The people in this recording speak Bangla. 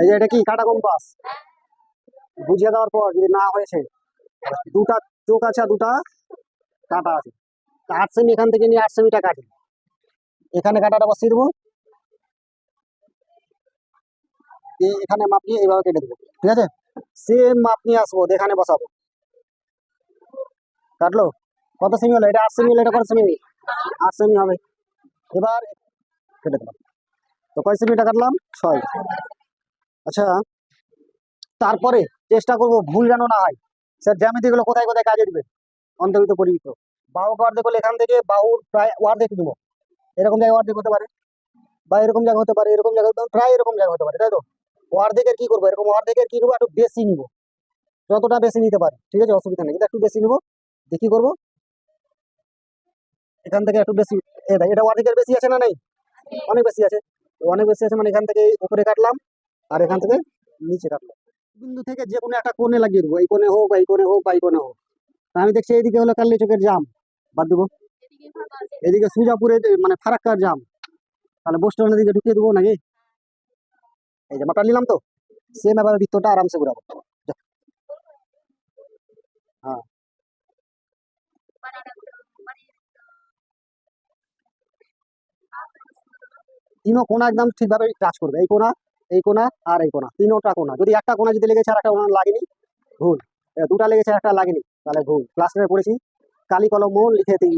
এই যে এটা কি? কাটা কম্পাস। বুঝিয়ে দেওয়ার পর যদি না হয়েছে, দুটা চোখ আছে দুটা কাটা আছে। আট সেমি এখান থেকে নিয়ে আট সেমিটা কাটি। এখানে কাটাটা বসিয়ে দেবো। এখানে মাপ নিয়ে এইভাবে কেটে দেবো। ঠিক আছে? সেম মাপ নিয়ে আসব এখানে বসাবো। কাটলো? কত সেমি হলো? এটা আট সেমি হলো, এটা কত সেমি? আট সেমি হবে। এবার কেটে দিলাম তো কয় সেমিটা কাটলাম? ছয়। আচ্ছা তারপরে চেষ্টা করব ভুল যেন না হয়। স্যার, জ্যামিতিগুলো কোথায় কোথায় কাজে দিবে? অন্তর্ভুক্ত পরিহিত বাহু অর্ধেক হলে এখান থেকে বাহুর প্রায় অর্ধেক দিব। এরকম জায়গায় অর্ধেক হতে পারে বা এরকম জায়গা হতে পারে, এরকম জায়গা প্রায় এরকম জায়গা হতে পারে, তাই তো? অর্ধেকের কি করব? এরকম অর্ধেকের কি করব? একটু বেশি নিব। যতটা বেশি নিতে পারি, ঠিক আছে? অসুবিধা নেই। কিন্তু একটু বেশি নিব। দেখি করব? এখান থেকে একটু বেশি এটা অর্ধেকের বেশি আছে না নেই? অনেক বেশি আছে। অনেক বেশি আছে মানে এখান থেকে উপরে কাটলাম। আর এখান থেকে নিচে কাটলাম বিন্দু থেকে যে কোনো একটা কোণে লাগিয়ে দেবো, এই কোণে হোক এই কোণে হোক বা এই কোণে হোক। আমি দেখছি এইদিকে হলো কাল্লি চোখের জাম, বাদ দেবো। এদিকে সুজাপুরে মানে ফারাক্কার জাম। তাহলে বোস্টনের দিকে ঢুকিয়ে দেবো নাকি? এই যে মাপটা নিলাম তো। সেম এবার বৃত্তটা আরামসে ঘুরাবো। হ্যাঁ। কোনা একদম ঠিকভাবে কাজ করবে। এই কোনা এই কোনা আর এই কোনা তিনোটা কোনা যদি একটা কোনা যদি লেগেছে আর একটা কোনা লাগেনি, ভুল। দুটা লেগেছে একটা লাগেনি, তাহলে ভুল। ক্লাস পড়েছি। কালি কলম লিখে দিই